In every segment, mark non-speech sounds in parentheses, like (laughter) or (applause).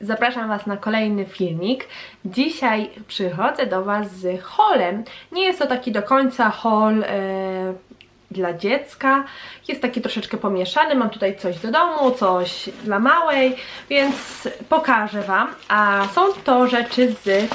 Zapraszam Was na kolejny filmik. Dzisiaj przychodzę do Was z holem. Nie jest to taki do końca hol e, dla dziecka. Jest taki troszeczkę pomieszany. Mam tutaj coś do domu, coś dla małej, więc pokażę Wam. A są to rzeczy z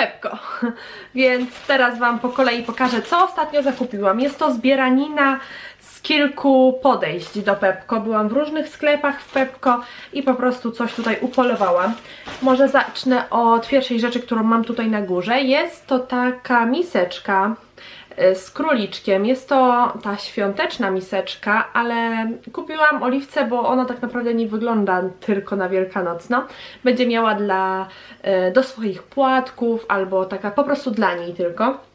Pepko. (laughs) Więc teraz Wam po kolei pokażę, co ostatnio zakupiłam. Jest to zbieranina z kilku podejść do Pepko. Byłam w różnych sklepach w Pepko i po prostu coś tutaj upolowałam. Może zacznę od pierwszej rzeczy, którą mam tutaj na górze. Jest to taka miseczka z króliczkiem. Jest to ta świąteczna miseczka, ale kupiłam oliwce, bo ona tak naprawdę nie wygląda tylko na wielkanocno. Będzie miała dla, y, do swoich płatków albo taka po prostu dla niej tylko.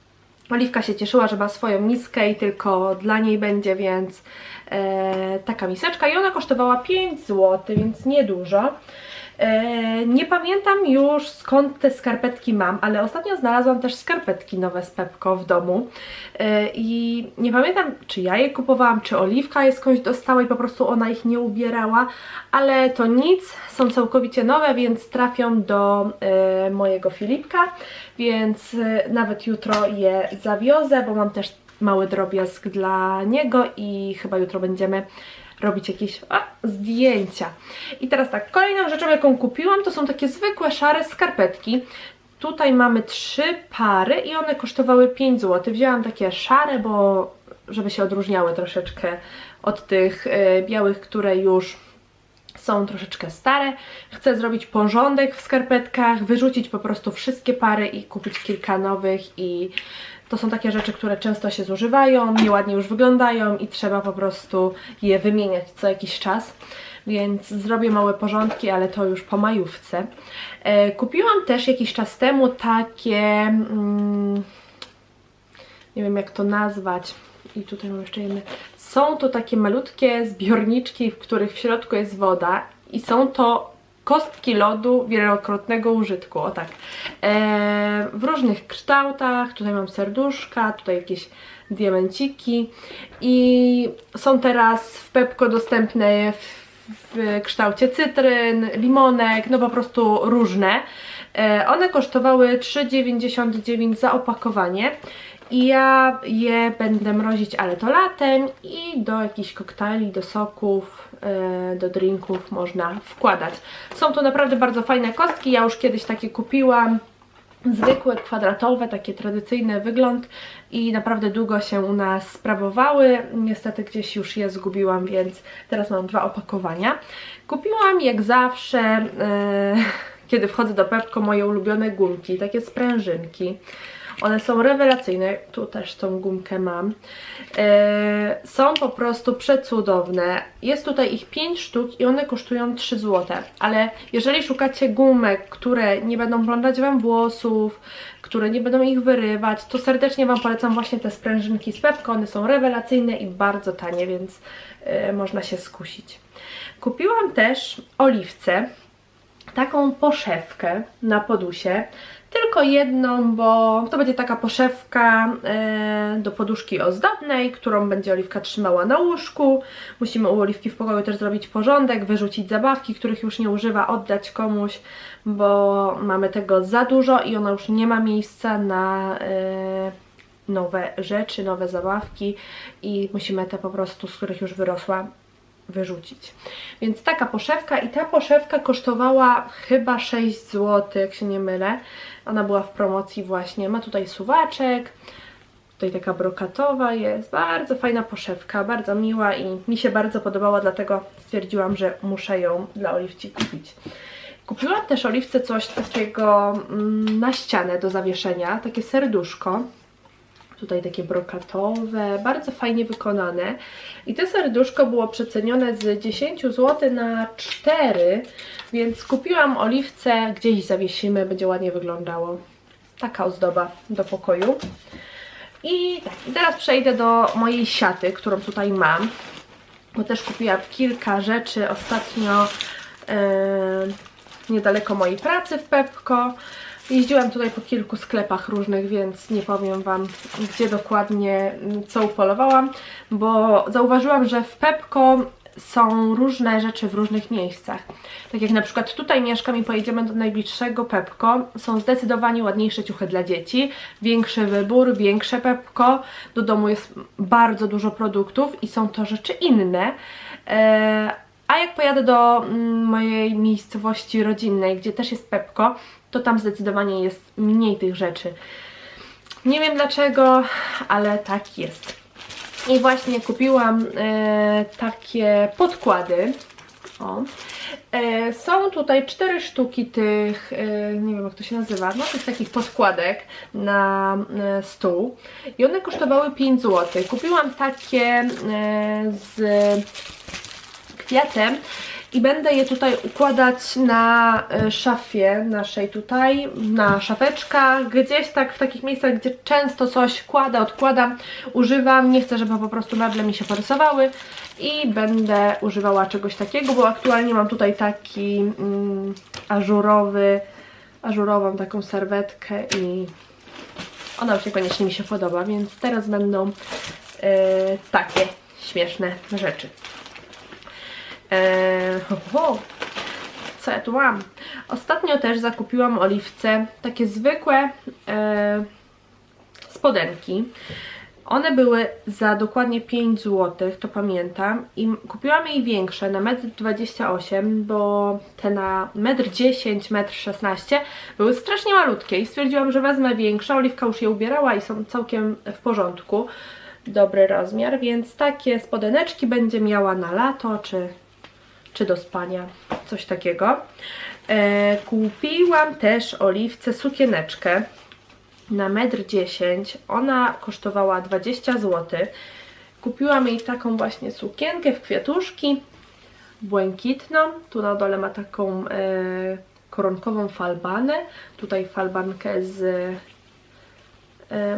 Oliwka się cieszyła, że ma swoją miskę i tylko dla niej będzie, więc e, taka miseczka i ona kosztowała 5 zł, więc niedużo. E, nie pamiętam już skąd te skarpetki mam, ale ostatnio znalazłam też skarpetki nowe z Pepko w domu. E, i nie pamiętam czy ja je kupowałam, czy Oliwka je skądś dostała i po prostu ona ich nie ubierała, ale to nic, są całkowicie nowe, więc trafią do e, mojego Filipka, więc nawet jutro je zawiozę, bo mam też mały drobiazg dla niego i chyba jutro będziemy robić jakieś a, zdjęcia. I teraz tak, kolejną rzeczą jaką kupiłam to są takie zwykłe szare skarpetki. Tutaj mamy trzy pary i one kosztowały 5 zł. Wzięłam takie szare, bo żeby się odróżniały troszeczkę od tych e, białych, które już są troszeczkę stare. Chcę zrobić porządek w skarpetkach, wyrzucić po prostu wszystkie pary i kupić kilka nowych i to są takie rzeczy, które często się zużywają, nieładnie już wyglądają i trzeba po prostu je wymieniać co jakiś czas. Więc zrobię małe porządki, ale to już po majówce. E, kupiłam też jakiś czas temu takie... Mm, nie wiem jak to nazwać. I tutaj mam jeszcze jedne. Są to takie malutkie zbiorniczki, w których w środku jest woda i są to kostki lodu wielokrotnego użytku, o tak. E, w różnych kształtach, tutaj mam serduszka, tutaj jakieś diamenciki i są teraz w Pepko dostępne w, w kształcie cytryn, limonek, no po prostu różne. E, one kosztowały 3,99 za opakowanie i ja je będę mrozić, ale to latem i do jakichś koktajli, do soków, do drinków można wkładać. Są to naprawdę bardzo fajne kostki, ja już kiedyś takie kupiłam. Zwykłe, kwadratowe, takie tradycyjny wygląd i naprawdę długo się u nas sprawowały. Niestety gdzieś już je zgubiłam, więc teraz mam dwa opakowania. Kupiłam jak zawsze, yy, (laughs) kiedy wchodzę do Pepko, moje ulubione gumki, takie sprężynki. One są rewelacyjne, tu też tą gumkę mam. E, są po prostu przecudowne. Jest tutaj ich 5 sztuk i one kosztują 3 zł. Ale jeżeli szukacie gumek, które nie będą plątać Wam włosów, które nie będą ich wyrywać, to serdecznie Wam polecam właśnie te sprężynki z Pepko. One są rewelacyjne i bardzo tanie, więc e, można się skusić. Kupiłam też oliwce, taką poszewkę na podusie tylko jedną, bo to będzie taka poszewka e, do poduszki ozdobnej, którą będzie Oliwka trzymała na łóżku. Musimy u Oliwki w pokoju też zrobić porządek, wyrzucić zabawki, których już nie używa, oddać komuś, bo mamy tego za dużo i ona już nie ma miejsca na... E, nowe rzeczy, nowe zabawki i musimy te po prostu, z których już wyrosła, wyrzucić. Więc taka poszewka i ta poszewka kosztowała chyba 6 zł, jak się nie mylę. Ona była w promocji właśnie. Ma tutaj suwaczek, tutaj taka brokatowa jest. Bardzo fajna poszewka, bardzo miła i mi się bardzo podobała, dlatego stwierdziłam, że muszę ją dla Oliwci kupić. Kupiłam też Oliwce coś takiego mm, na ścianę do zawieszenia, takie serduszko tutaj takie brokatowe, bardzo fajnie wykonane. I to serduszko było przecenione z 10 zł na 4, więc kupiłam oliwce, gdzieś zawiesimy, będzie ładnie wyglądało. Taka ozdoba do pokoju. I, tak, teraz przejdę do mojej siaty, którą tutaj mam, bo też kupiłam kilka rzeczy ostatnio yy, niedaleko mojej pracy w Pepko. Jeździłam tutaj po kilku sklepach różnych, więc nie powiem Wam, gdzie dokładnie co upolowałam, bo zauważyłam, że w Pepko są różne rzeczy w różnych miejscach. Tak jak na przykład tutaj mieszkam i pojedziemy do najbliższego Pepko, są zdecydowanie ładniejsze ciuchy dla dzieci, większy wybór, większe Pepko, do domu jest bardzo dużo produktów i są to rzeczy inne. E, a jak pojadę do mojej miejscowości rodzinnej, gdzie też jest Pepko, to tam zdecydowanie jest mniej tych rzeczy. Nie wiem dlaczego, ale tak jest. I właśnie kupiłam e, takie podkłady. O. E, są tutaj cztery sztuki tych, e, nie wiem jak to się nazywa, no tych takich podkładek na e, stół. I one kosztowały 5 zł. Kupiłam takie e, z kwiatem i będę je tutaj układać na e, szafie naszej tutaj, na szafeczkach, gdzieś tak w takich miejscach, gdzie często coś kładę, odkładam, używam, nie chcę, żeby po prostu meble mi się porysowały i będę używała czegoś takiego, bo aktualnie mam tutaj taki mm, ażurowy, ażurową taką serwetkę i ona już niekoniecznie mi się podoba, więc teraz będą e, takie śmieszne rzeczy. Eee, ho, ho. Co ja tu mam? Ostatnio też zakupiłam oliwce takie zwykłe e, spodenki. One były za dokładnie 5 zł, to pamiętam. I kupiłam jej większe na 1,28 m, bo te na 1,10 m, 1,16 m były strasznie malutkie i stwierdziłam, że wezmę większe. Oliwka już je ubierała i są całkiem w porządku. Dobry rozmiar, więc takie spodeneczki będzie miała na lato, czy czy do spania, coś takiego. E, kupiłam też oliwce sukieneczkę na 1,10 m. Ona kosztowała 20 zł. Kupiłam jej taką właśnie sukienkę w kwiatuszki, błękitną. Tu na dole ma taką e, koronkową falbanę. Tutaj falbankę z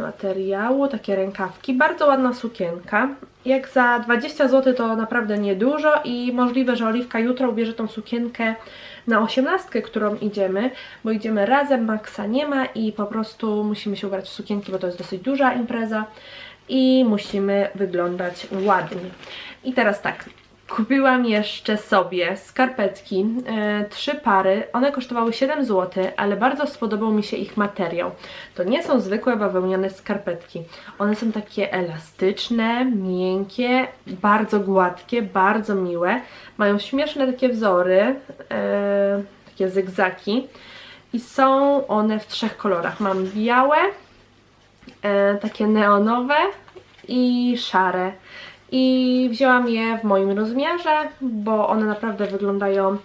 materiału, takie rękawki. Bardzo ładna sukienka. Jak za 20 zł to naprawdę niedużo i możliwe, że Oliwka jutro ubierze tą sukienkę na 18, którą idziemy, bo idziemy razem, Maxa nie ma i po prostu musimy się ubrać w sukienki, bo to jest dosyć duża impreza i musimy wyglądać ładnie. I teraz tak, Kupiłam jeszcze sobie skarpetki, e, trzy pary, one kosztowały 7 zł, ale bardzo spodobał mi się ich materiał. To nie są zwykłe bawełniane skarpetki, one są takie elastyczne, miękkie, bardzo gładkie, bardzo miłe, mają śmieszne takie wzory, e, takie zygzaki. I są one w trzech kolorach. Mam białe, e, takie neonowe i szare i wzięłam je w moim rozmiarze, bo one naprawdę wyglądają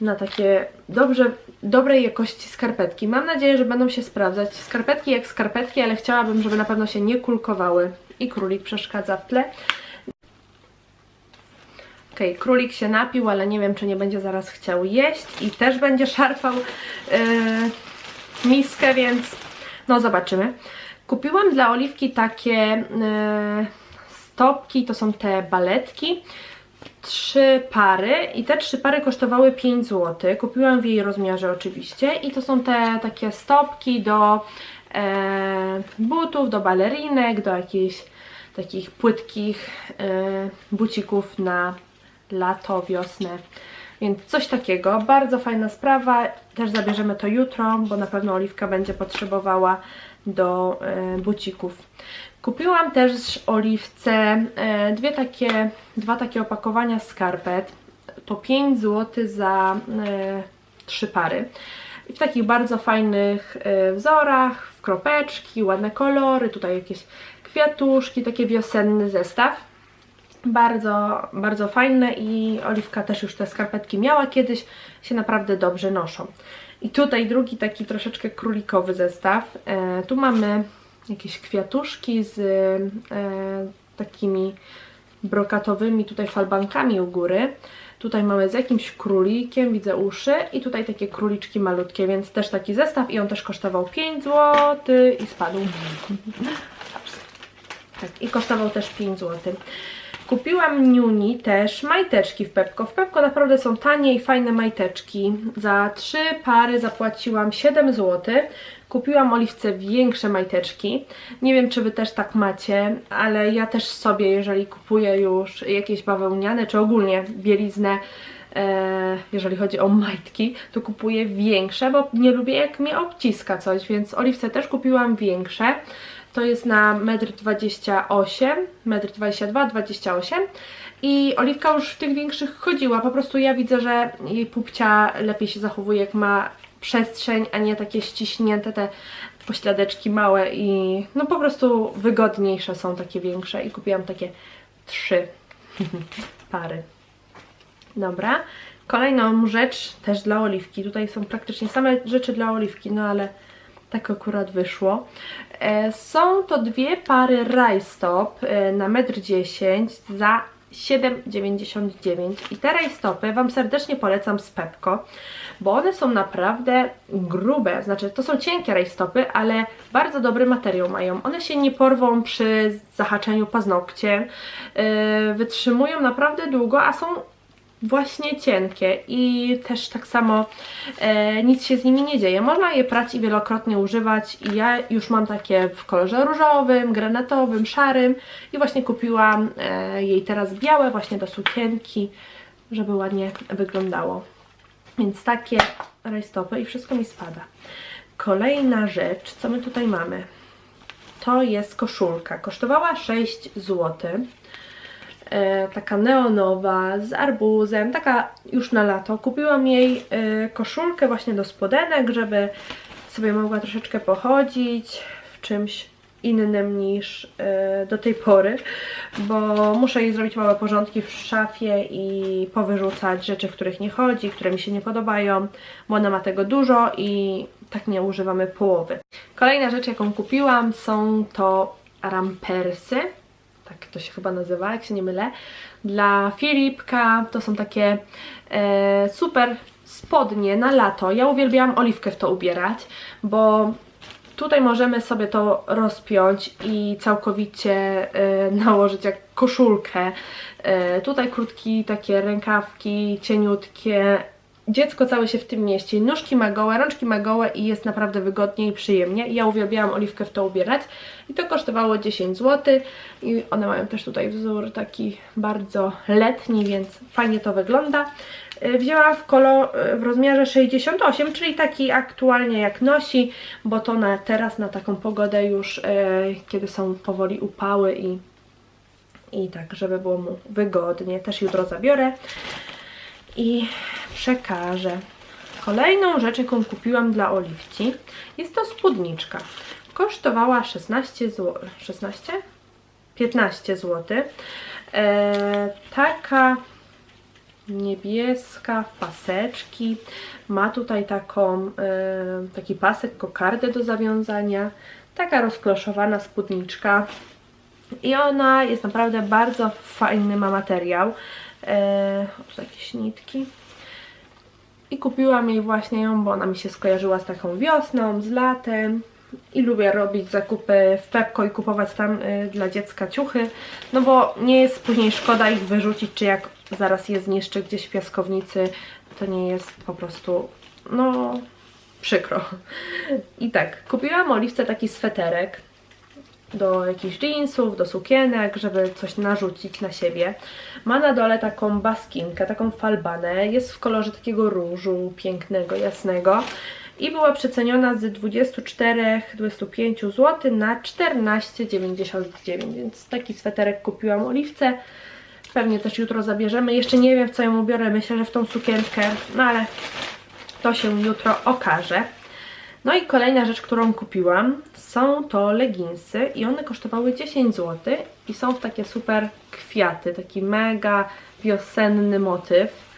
na takie dobrze, dobrej jakości skarpetki. Mam nadzieję, że będą się sprawdzać. Skarpetki jak skarpetki, ale chciałabym, żeby na pewno się nie kulkowały. I królik przeszkadza w tle. Ok, królik się napił, ale nie wiem, czy nie będzie zaraz chciał jeść i też będzie szarpał yy, miskę, więc no zobaczymy. Kupiłam dla Oliwki takie... Yy, stopki, to są te baletki. Trzy pary i te trzy pary kosztowały 5 zł. Kupiłam w jej rozmiarze oczywiście i to są te takie stopki do e, butów, do balerinek, do jakichś takich płytkich e, bucików na lato, wiosnę. Więc coś takiego, bardzo fajna sprawa, też zabierzemy to jutro, bo na pewno Oliwka będzie potrzebowała do e, bucików. Kupiłam też Oliwce e, dwie takie, dwa takie opakowania skarpet, po 5 zł za e, trzy pary. I w takich bardzo fajnych e, wzorach, w kropeczki, ładne kolory, tutaj jakieś kwiatuszki, taki wiosenny zestaw. Bardzo, bardzo fajne i Oliwka też już te skarpetki miała kiedyś, się naprawdę dobrze noszą. I tutaj drugi taki troszeczkę królikowy zestaw. E, tu mamy jakieś kwiatuszki z e, takimi brokatowymi tutaj falbankami u góry. Tutaj mamy z jakimś królikiem, widzę uszy i tutaj takie króliczki malutkie, więc też taki zestaw i on też kosztował 5 zł i spadł. (laughs) Tak, i kosztował też 5 zł. Kupiłam Niuni też majteczki w Pepko. W Pepko naprawdę są tanie i fajne majteczki. Za trzy pary zapłaciłam 7 zł. Kupiłam Oliwce większe majteczki. Nie wiem, czy Wy też tak macie, ale ja też sobie, jeżeli kupuję już jakieś bawełniane, czy ogólnie bieliznę, e, jeżeli chodzi o majtki, to kupuję większe, bo nie lubię jak mnie obciska coś, więc Oliwce też kupiłam większe. To jest na 1,28 m, 1,22 28 i Oliwka już w tych większych chodziła, po prostu ja widzę, że jej pupcia lepiej się zachowuje jak ma przestrzeń, a nie takie ściśnięte te pośladeczki małe i no po prostu wygodniejsze są takie większe i kupiłam takie trzy (laughs) pary. Dobra, kolejną rzecz też dla Oliwki, tutaj są praktycznie same rzeczy dla Oliwki, no ale tak akurat wyszło. E, Są to dwie pary rajstop e, na 1,10 m za 7,99 i te rajstopy Wam serdecznie polecam z Pepko, bo one są naprawdę grube, znaczy to są cienkie rajstopy, ale bardzo dobry materiał mają. One się nie porwą przy zahaczeniu paznokcie, e, wytrzymują naprawdę długo, a są właśnie cienkie i też tak samo e, nic się z nimi nie dzieje. Można je prać i wielokrotnie używać i ja już mam takie w kolorze różowym, granatowym, szarym i właśnie kupiłam e, jej teraz białe właśnie do sukienki, żeby ładnie wyglądało. Więc takie rajstopy i wszystko mi spada. Kolejna rzecz, co my tutaj mamy? To jest koszulka. Kosztowała 6 zł e, taka neonowa z arbuzem, taka już na lato. Kupiłam jej e, koszulkę właśnie do spodenek, żeby sobie mogła troszeczkę pochodzić w czymś innym niż e, do tej pory, bo muszę jej zrobić małe porządki w szafie i powyrzucać rzeczy, w których nie chodzi, które mi się nie podobają, bo ona ma tego dużo i tak nie używamy połowy. Kolejna rzecz, jaką kupiłam, są to rampersy tak to się chyba nazywa, jak się nie mylę, dla Filipka. To są takie e, super spodnie na lato. Ja uwielbiałam oliwkę w to ubierać, bo tutaj możemy sobie to rozpiąć i całkowicie e, nałożyć jak koszulkę. E, tutaj krótki, takie rękawki, cieniutkie, dziecko całe się w tym mieści. Nóżki ma gołe, rączki ma gołe i jest naprawdę wygodnie i przyjemnie. Ja uwielbiałam oliwkę w to ubierać. I to kosztowało 10 zł. I one mają też tutaj wzór taki bardzo letni, więc fajnie to wygląda. Y, Wzięłam w, kolor, w rozmiarze 68, czyli taki aktualnie jak nosi, bo to na teraz na taką pogodę już, e, kiedy są powoli upały i, i tak, żeby było mu wygodnie. Też jutro zabiorę i przekażę. Kolejną rzecz, jaką kupiłam dla Oliwci, jest to spódniczka. Kosztowała 16 zł. 16? 15 zł. E, taka niebieska, paseczki. Ma tutaj taką, e, taki pasek, kokardę do zawiązania. Taka rozkloszowana spódniczka. I ona jest naprawdę bardzo fajny, ma materiał. E, o, jakieś nitki. I kupiłam jej właśnie ją, bo ona mi się skojarzyła z taką wiosną, z latem. I lubię robić zakupy w Pepko i kupować tam y, dla dziecka ciuchy. No bo nie jest później szkoda ich wyrzucić, czy jak zaraz je zniszczy gdzieś w piaskownicy, to nie jest po prostu, no, przykro. I tak, kupiłam Oliwce taki sweterek do jakichś jeansów, do sukienek, żeby coś narzucić na siebie. Ma na dole taką baskinkę, taką falbanę, jest w kolorze takiego różu pięknego, jasnego i była przeceniona z 24-25 zł na 14,99, więc taki sweterek kupiłam Oliwce. Pewnie też jutro zabierzemy. Jeszcze nie wiem w co ją ubiorę, myślę, że w tą sukienkę, no ale to się jutro okaże. No i kolejna rzecz, którą kupiłam, są to leginsy i one kosztowały 10 zł i są w takie super kwiaty, taki mega wiosenny motyw.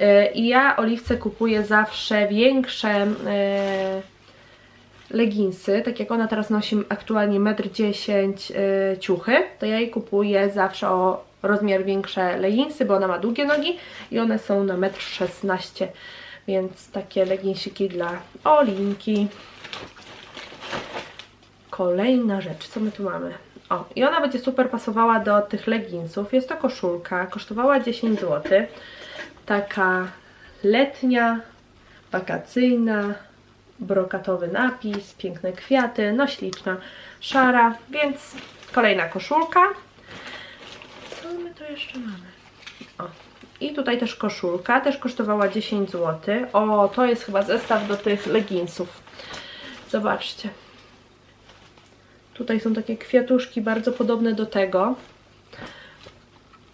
Yy, I ja Oliwce kupuję zawsze większe yy, leginsy, tak jak ona teraz nosi aktualnie 1,10 m yy, ciuchy, to ja jej kupuję zawsze o rozmiar większe leginsy, bo ona ma długie nogi i one są na 1,16 m, więc takie leginsiki dla Olinki. Kolejna rzecz, co my tu mamy? O, i ona będzie super pasowała do tych leginsów. Jest to koszulka, kosztowała 10 zł. Taka letnia, wakacyjna, brokatowy napis, piękne kwiaty, no śliczna, szara, więc kolejna koszulka. Co my tu jeszcze mamy? O. I tutaj też koszulka, też kosztowała 10 zł. O, to jest chyba zestaw do tych leginsów. Zobaczcie. Tutaj są takie kwiatuszki bardzo podobne do tego.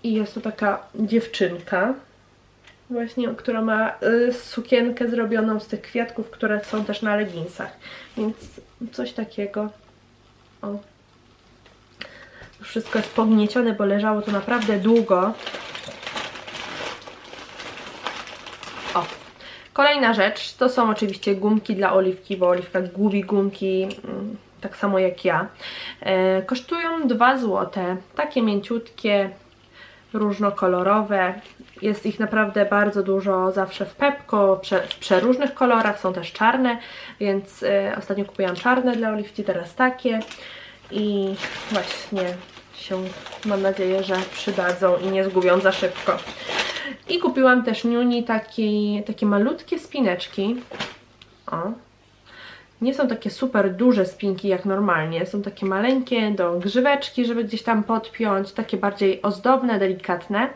I jest to taka dziewczynka, właśnie, która ma y, sukienkę zrobioną z tych kwiatków, które są też na leginsach. Więc coś takiego. O. Wszystko jest pogniecione, bo leżało to naprawdę długo. O. Kolejna rzecz to są oczywiście gumki dla oliwki, bo oliwka gubi gumki mm, tak samo jak ja. E, kosztują 2 zł. Takie mięciutkie, różnokolorowe. Jest ich naprawdę bardzo dużo zawsze w Pepko, w przeróżnych kolorach, są też czarne, więc e, ostatnio kupiłam czarne dla oliwki, teraz takie. I właśnie się, mam nadzieję, że przydadzą i nie zgubią za szybko. I kupiłam też Niuni taki, takie malutkie spineczki. O. Nie są takie super duże spinki jak normalnie, są takie maleńkie do grzyweczki, żeby gdzieś tam podpiąć, takie bardziej ozdobne, delikatne.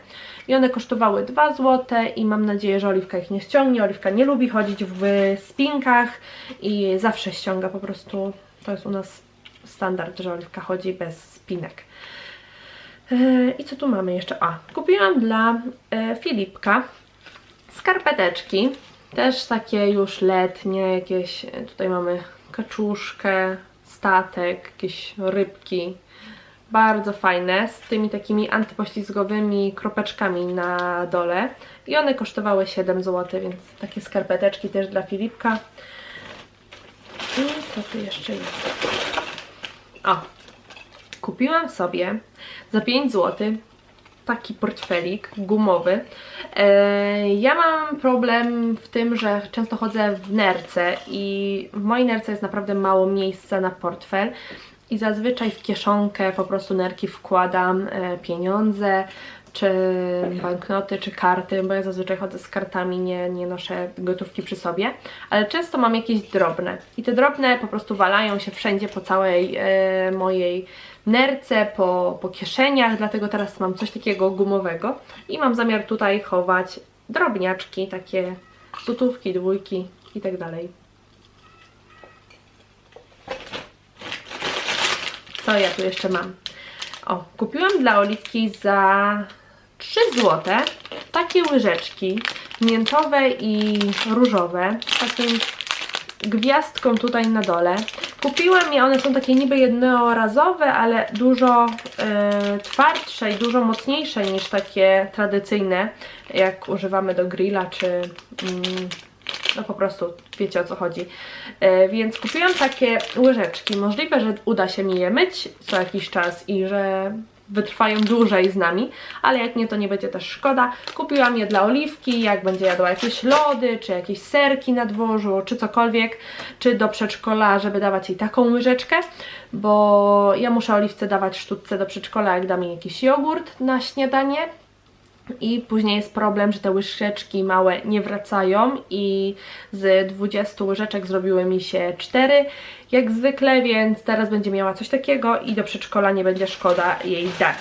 I one kosztowały 2 zł i mam nadzieję, że Oliwka ich nie ściągnie. Oliwka nie lubi chodzić w spinkach i zawsze ściąga po prostu, to jest u nas standard, że Oliwka chodzi bez spinek. Yy, I co tu mamy jeszcze? A, kupiłam dla e, Filipka skarpeteczki. Też takie już letnie, jakieś, e, tutaj mamy kaczuszkę, statek, jakieś rybki. Bardzo fajne, z tymi takimi antypoślizgowymi kropeczkami na dole. I one kosztowały 7 zł, więc takie skarpeteczki też dla Filipka. I co tu jeszcze jest? O, kupiłam sobie za 5 zł taki portfelik gumowy. E, ja mam problem w tym, że często chodzę w nerce i w mojej nerce jest naprawdę mało miejsca na portfel i zazwyczaj w kieszonkę po prostu nerki wkładam e, pieniądze, czy banknoty, czy karty, bo ja zazwyczaj chodzę z kartami, nie, nie noszę gotówki przy sobie, ale często mam jakieś drobne i te drobne po prostu walają się wszędzie po całej e, mojej nerce, po, po kieszeniach, dlatego teraz mam coś takiego gumowego i mam zamiar tutaj chować drobniaczki, takie złotówki, dwójki i tak dalej. Co ja tu jeszcze mam? O, kupiłam dla Oliwki za 3 zł takie łyżeczki miętowe i różowe z takim gwiazdką tutaj na dole. Kupiłam je, one są takie niby jednorazowe, ale dużo e, twardsze i dużo mocniejsze niż takie tradycyjne, jak używamy do grilla czy mm, no po prostu wiecie o co chodzi. E, więc kupiłam takie łyżeczki. Możliwe, że uda się mi je myć co jakiś czas i że wytrwają dłużej z nami, ale jak nie, to nie będzie też szkoda. Kupiłam je dla Oliwki, jak będzie jadła jakieś lody, czy jakieś serki na dworzu, czy cokolwiek, czy do przedszkola, żeby dawać jej taką łyżeczkę, bo ja muszę Oliwce dawać sztuczce do przedszkola, jak dam jej jakiś jogurt na śniadanie, i później jest problem, że te łyżeczki małe nie wracają i z 20 łyżeczek zrobiły mi się 4 jak zwykle, więc teraz będzie miała coś takiego i do przedszkola nie będzie szkoda jej dać.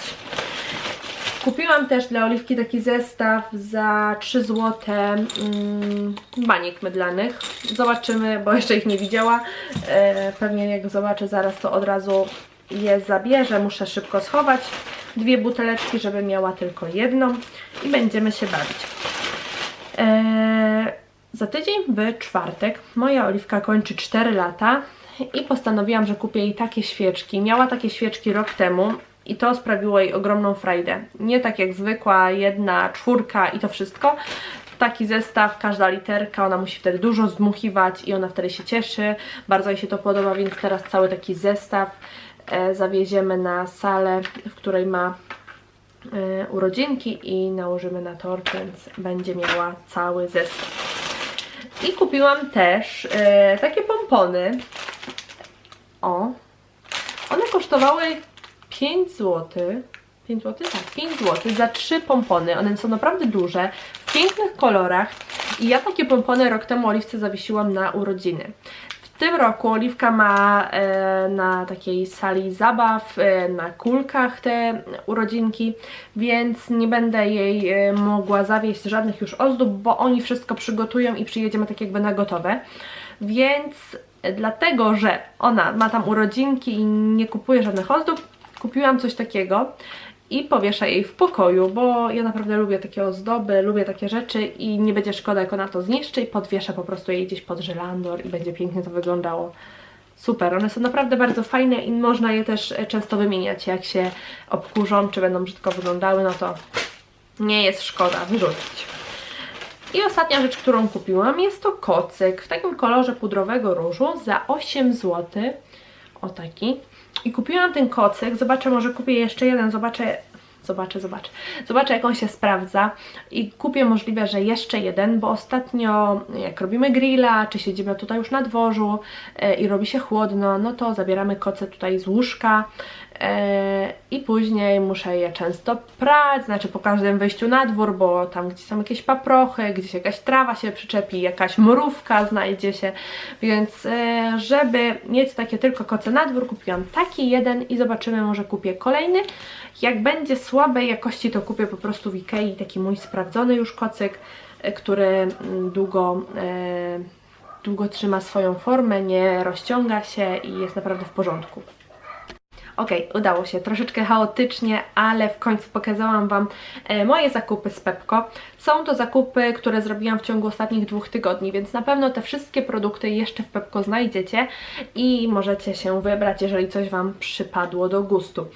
Kupiłam też dla Oliwki taki zestaw za 3 zł mm, baniek mydlanych. Zobaczymy, bo jeszcze ich nie widziała. E, pewnie jak zobaczę zaraz, to od razu je zabierze. Muszę szybko schować dwie buteleczki, żeby miała tylko jedną i będziemy się bawić. Eee, za tydzień w czwartek moja Oliwka kończy 4 lata i postanowiłam, że kupię jej takie świeczki. Miała takie świeczki rok temu i to sprawiło jej ogromną frajdę. Nie tak jak zwykła jedna czwórka i to wszystko, taki zestaw, każda literka, ona musi wtedy dużo zdmuchiwać i ona wtedy się cieszy, bardzo jej się to podoba, więc teraz cały taki zestaw zawieziemy na salę, w której ma e, urodzinki i nałożymy na tort, więc będzie miała cały zestaw. I kupiłam też e, takie pompony. O. One kosztowały 5 zł. 5 zł? Tak, 5 zł za trzy pompony. One są naprawdę duże, w pięknych kolorach. I ja takie pompony rok temu Oliwce zawiesiłam na urodziny. Tym roku Oliwka ma e, na takiej sali zabaw, e, na kulkach te urodzinki, więc nie będę jej e, mogła zawieść żadnych już ozdób, bo oni wszystko przygotują i przyjedziemy tak jakby na gotowe. Więc e, dlatego, że ona ma tam urodzinki i nie kupuje żadnych ozdób, kupiłam coś takiego i powieszę jej w pokoju, bo ja naprawdę lubię takie ozdoby, lubię takie rzeczy i nie będzie szkoda, jak ona to zniszczy i podwieszę po prostu jej gdzieś pod żelandor i będzie pięknie to wyglądało. Super, one są naprawdę bardzo fajne i można je też e, często wymieniać, jak się obkurzą, czy będą brzydko wyglądały, no to nie jest szkoda wyrzucić. I ostatnia rzecz, którą kupiłam jest to kocyk w takim kolorze pudrowego różu za 8 zł. O taki. I kupiłam ten kocyk, zobaczę, może kupię jeszcze jeden, zobaczę, zobaczę, zobaczę. Zobaczę, jak on się sprawdza. I kupię możliwe, że jeszcze jeden, bo ostatnio jak robimy grilla, czy siedzimy tutaj już na dworzu e, i robi się chłodno, no to zabieramy koce tutaj z łóżka i później muszę je często prać, znaczy po każdym wyjściu na dwór, bo tam gdzieś są jakieś paprochy, gdzieś jakaś trawa się przyczepi, jakaś mrówka znajdzie się, więc e, żeby mieć takie tylko koce na dwór, kupiłam taki jeden i zobaczymy, może kupię kolejny. Jak będzie słabej jakości, to kupię po prostu w Ikei taki mój sprawdzony już kocyk, e, który mm, długo, e, długo trzyma swoją formę, nie rozciąga się i jest naprawdę w porządku. Ok, udało się. Troszeczkę chaotycznie, ale w końcu pokazałam Wam e, moje zakupy z Pepko. Są to zakupy, które zrobiłam w ciągu ostatnich dwóch tygodni, więc na pewno te wszystkie produkty jeszcze w Pepko znajdziecie i możecie się wybrać, jeżeli coś Wam przypadło do gustu.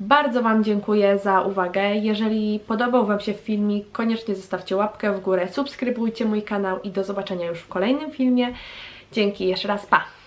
Bardzo Wam dziękuję za uwagę. Jeżeli podobał Wam się filmik, koniecznie zostawcie łapkę w górę, subskrybujcie mój kanał i do zobaczenia już w kolejnym filmie. Dzięki jeszcze raz, pa!